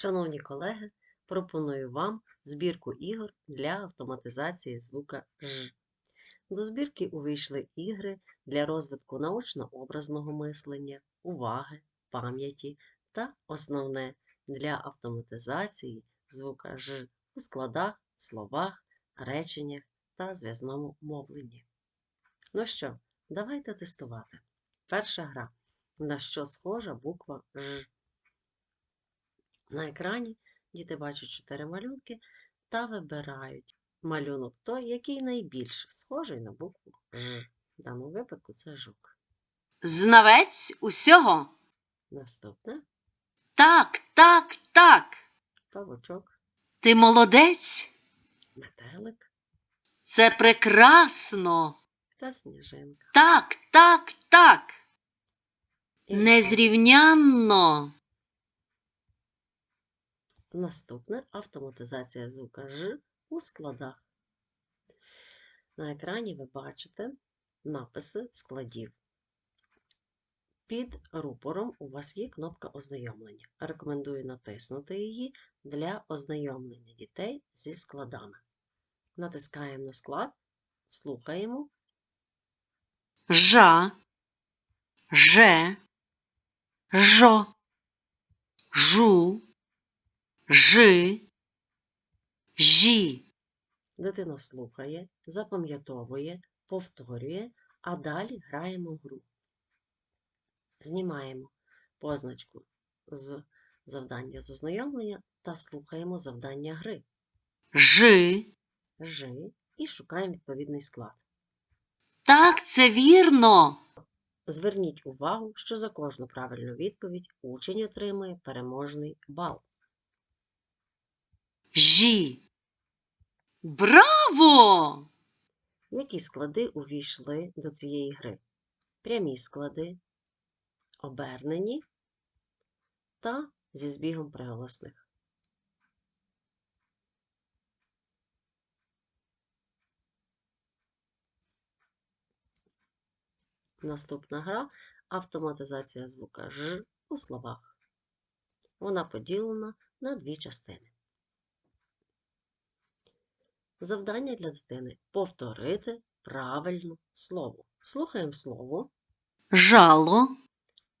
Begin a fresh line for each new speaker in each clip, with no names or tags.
Шановні колеги, пропоную вам збірку ігор для автоматизації звука Ж. До збірки увійшли ігри для розвитку научно-образного мислення, уваги, пам'яті та основне для автоматизації звука Ж у складах, словах, реченнях та зв'язному мовленні. Ну що, давайте тестувати. Перша гра. На що схожа буква Ж? На екрані діти бачать чотири малюнки та вибирають малюнок той, який найбільш схожий на букву Ж. В даному випадку це жук.
Знавець усього.
Наступне
Так, так, так.
павучок,
Ти молодець.
метелик
Це прекрасно.
та сніжинка.
Так, так, так.
І
Незрівнянно.
Наступне автоматизація звука Ж у складах. На екрані ви бачите написи складів. Під рупором у вас є кнопка ознайомлення. Рекомендую натиснути її для ознайомлення дітей зі складами. Натискаємо на склад, слухаємо
Жа. Же. Жо. Жу. Жи. Жі.
Дитина слухає, запам'ятовує, повторює, а далі граємо в гру. Знімаємо позначку з завдання з ознайомлення та слухаємо завдання гри.
Жи.
Жи і шукаємо відповідний склад.
Так, це вірно.
Зверніть увагу, що за кожну правильну відповідь учень отримує переможний бал.
Жі. Браво!
Які склади увійшли до цієї гри? Прямі склади, обернені та зі збігом приголосних. Наступна гра автоматизація звука Ж у словах. Вона поділена на дві частини. Завдання для дитини повторити правильно слово. Слухаємо слово.
Жало.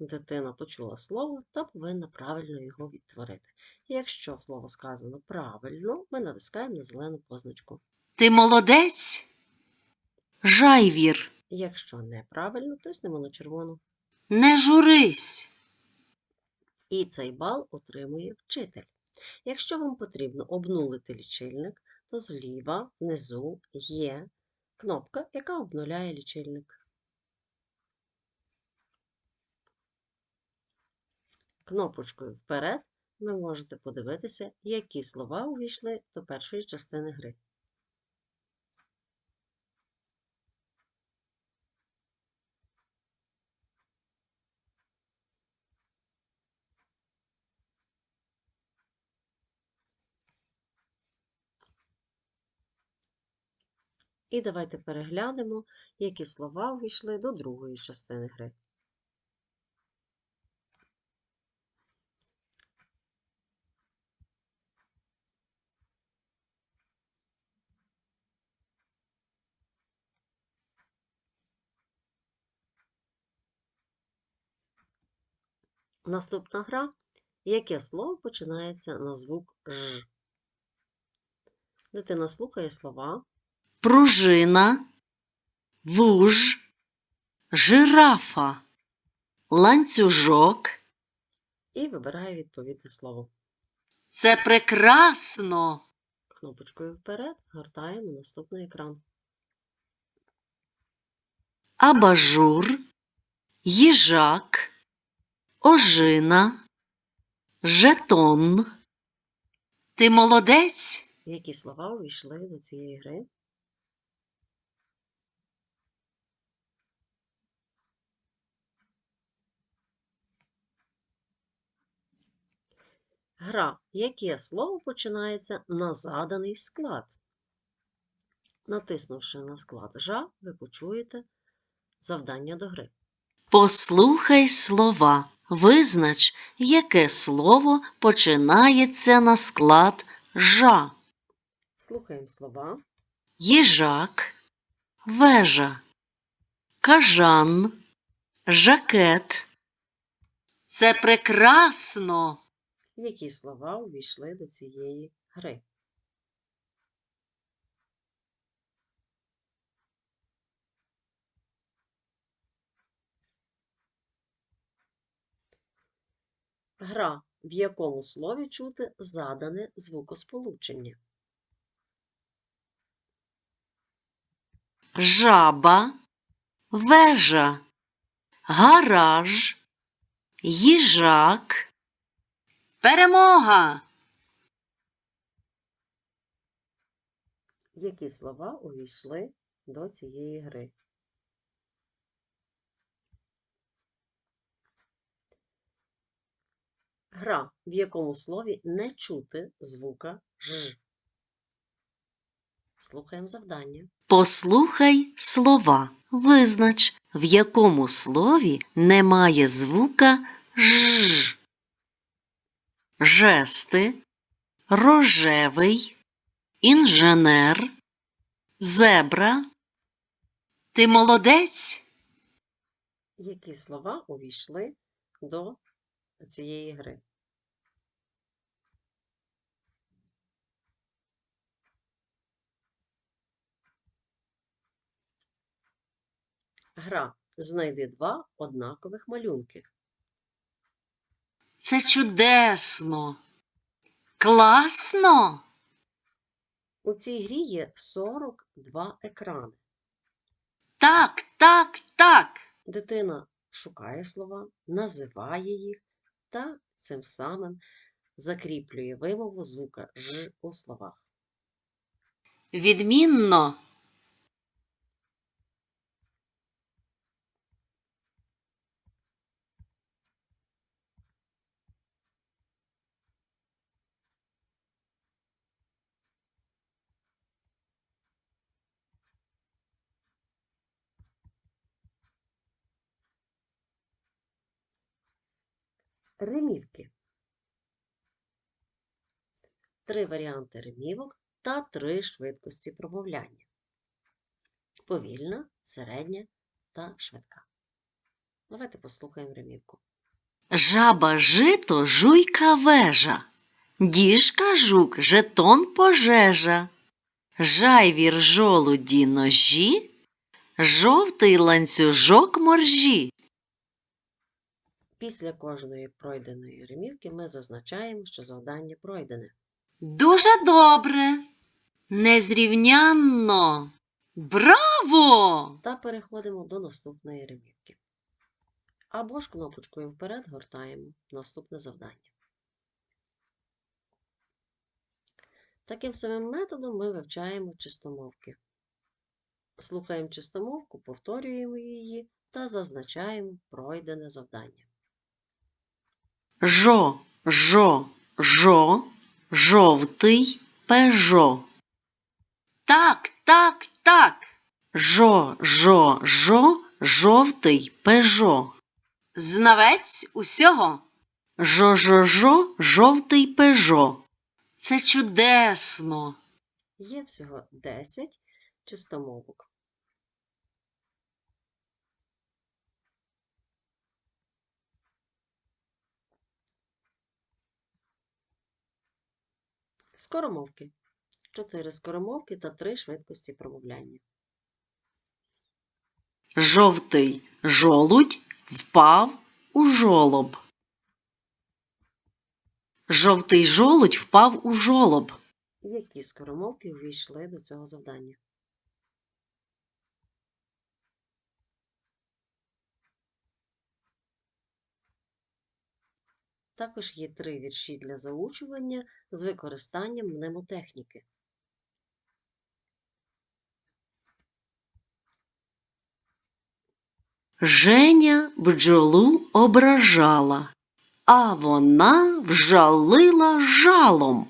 Дитина почула слово та повинна правильно його відтворити. Якщо слово сказано правильно, ми натискаємо на зелену позначку.
Ти молодець? Жайвір.
Якщо неправильно, тиснемо на червону.
Не журись.
І цей бал отримує вчитель. Якщо вам потрібно обнулити лічильник, то зліва внизу є кнопка, яка обнуляє лічильник. Кнопочкою вперед ви можете подивитися, які слова увійшли до першої частини гри. І давайте переглянемо, які слова увійшли до другої частини гри. Наступна гра. Яке слово починається на звук Ж? Дитина слухає слова,
Пружина. Вуж. Жирафа. Ланцюжок.
і вибирає відповідне слово.
Це прекрасно.
Кнопочкою вперед гортаємо наступний екран.
Абажур. Їжак. Ожина. Жетон. Ти молодець?
Які слова увійшли до цієї гри? Гра. Яке слово починається на заданий склад? Натиснувши на склад жа, ви почуєте завдання до гри.
Послухай слова. Визнач, яке слово починається на склад жа.
Слухаємо слова.
Їжак, вежа, кажан, жакет. Це прекрасно.
Які слова увійшли до цієї гри? Гра, в якому слові чути задане звукосполучення.
жаба, вежа, гараж, їжак. Перемога!
Які слова увійшли до цієї гри? Гра, в якому слові не чути звука ж. Слухаємо завдання.
Послухай слова. Визнач, в якому слові немає звука ж. Жести, рожевий, інженер, зебра. Ти молодець?
Які слова увійшли до цієї гри? Гра. Знайди два однакових малюнки.
Це чудесно. Класно.
У цій грі є 42 екрани.
Так, так, так.
Дитина шукає слова, називає їх та цим самим закріплює вимову звука ж у словах.
Відмінно.
Римівки. Три варіанти римівок та три швидкості промовляння. Повільна, середня та швидка. Давайте послухаємо римівку.
Жаба жито, жуйка вежа. Діжка жук, жетон пожежа. Жайвір жолуді ножі, жовтий ланцюжок моржі.
Після кожної пройденої римівки ми зазначаємо, що завдання пройдене.
Дуже добре. Незрівнянно. Браво!
Та переходимо до наступної римівки. Або ж кнопочкою вперед гортаємо наступне завдання. Таким самим методом ми вивчаємо чистомовки. Слухаємо чистомовку, повторюємо її та зазначаємо пройдене завдання.
Жо, жо, жо, жовтий пежо. Так, так, так. Жо, жо, жо, жовтий пежо. Знавець усього. Жо, жо, жо, жовтий пежо. Це чудесно.
Є всього 10 чистомовок. Скоромовки. 4 скоромовки та 3 швидкості промовляння.
Жовтий жолудь впав у жолоб. Жовтий жолудь впав у жолоб.
Які скоромовки увійшли до цього завдання? Також є три вірші для заучування з використанням мнемотехніки.
Женя бджолу ображала, а вона вжалила жалом.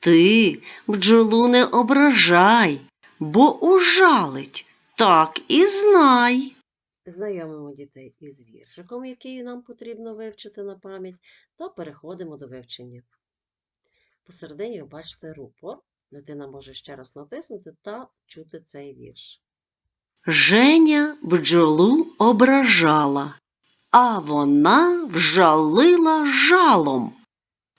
Ти бджолу не ображай, бо ужалить, так і знай.
Знайомимо дітей із віршиком, який нам потрібно вивчити на пам'ять, та переходимо до вивчення. Посередині ви бачите рупор. Дитина може ще раз натиснути та чути цей вірш.
Женя бджолу ображала, а вона вжалила жалом.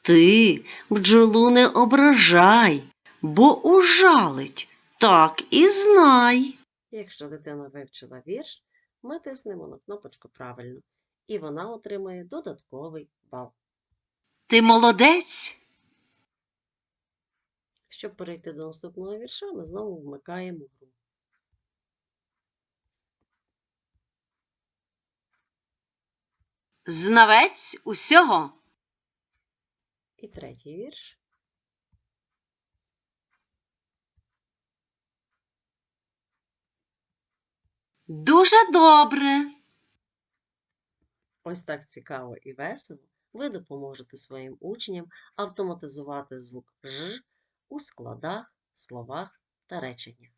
Ти бджолу не ображай, бо ужалить, так і знай.
Якщо дитина вивчила вірш, ми тиснемо на кнопочку правильно, і вона отримує додатковий бал.
Ти молодець.
Щоб перейти до наступного вірша, ми знову вмикаємо гру.
Знавець усього.
І третій вірш.
Дуже добре.
Ось так цікаво і весело ви допоможете своїм учням автоматизувати звук Ж у складах, словах та реченнях.